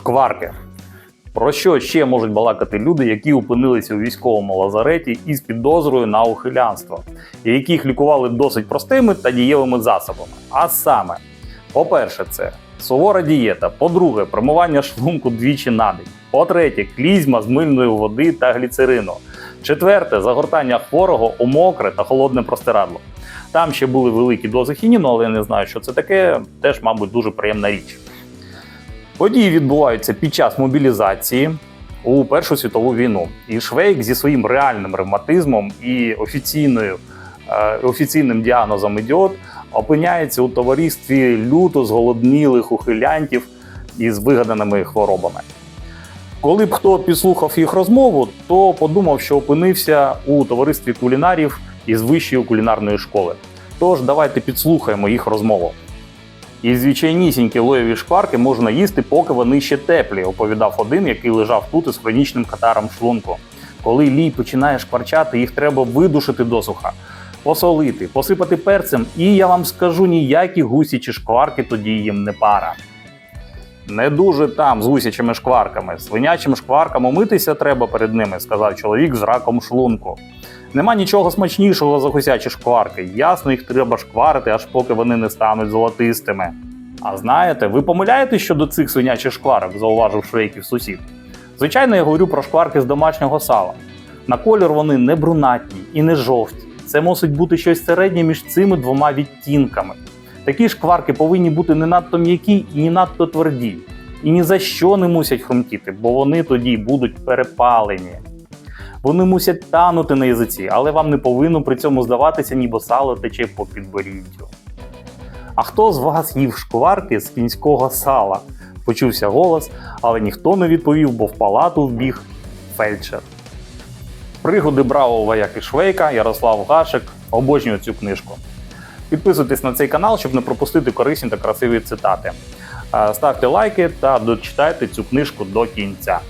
Шкварки. Про що ще можуть балакати люди, які опинилися у військовому лазареті із підозрою на ухилянство, і яких лікували досить простими та дієвими засобами? А саме, по-перше, це сувора дієта. По-друге, промивання шлунку двічі на день. По-третє, клізма з мильної води та гліцерину. Четверте, загортання хворого у мокре та холодне простирадло. Там ще були великі дози хініну, але я не знаю, що це таке. Теж, мабуть, дуже приємна річ. Події відбуваються під час мобілізації у Першу світову війну. І Швейк зі своїм реальним ревматизмом і офіційною, е, офіційним діагнозом ідіот опиняється у товаристві люто зголоднілих ухилянтів із вигаданими хворобами. Коли б хто підслухав їх розмову, то подумав, що опинився у товаристві кулінарів із вищої кулінарної школи. Тож давайте підслухаємо їх розмову. І звичайнісінькі лоєві шкварки можна їсти, поки вони ще теплі, оповідав один, який лежав тут із хронічним катаром шлунку. Коли лій починає шкварчати, їх треба видушити досуха, посолити, посипати перцем, і я вам скажу, ніякі гусячі шкварки тоді їм не пара. Не дуже там з гусячими шкварками. Свинячим шкваркам умитися треба перед ними, сказав чоловік з раком шлунку. Нема нічого смачнішого за гусячі шкварки. Ясно, їх треба шкварити, аж поки вони не стануть золотистими. А знаєте, ви помиляєтесь щодо цих свинячих шкварок, зауважив швейків сусід. Звичайно, я говорю про шкварки з домашнього сала. На колір вони не брунатні і не жовті. Це мусить бути щось середнє між цими двома відтінками. Такі шкварки повинні бути не надто м'які і не надто тверді. І ні за що не мусять хрумкіти, бо вони тоді будуть перепалені. Вони мусять танути на язиці, але вам не повинно при цьому здаватися, ніби сало тече по підборіддю. А хто з вас їв шкварки з кінського сала? Почувся голос, але ніхто не відповів, бо в палату вбіг фельдшер. Пригоди бравого вояки Швейка Ярослав Гашик. Обожнюю цю книжку. Підписуйтесь на цей канал, щоб не пропустити корисні та красиві цитати. Е, Ставте лайки та дочитайте цю книжку до кінця.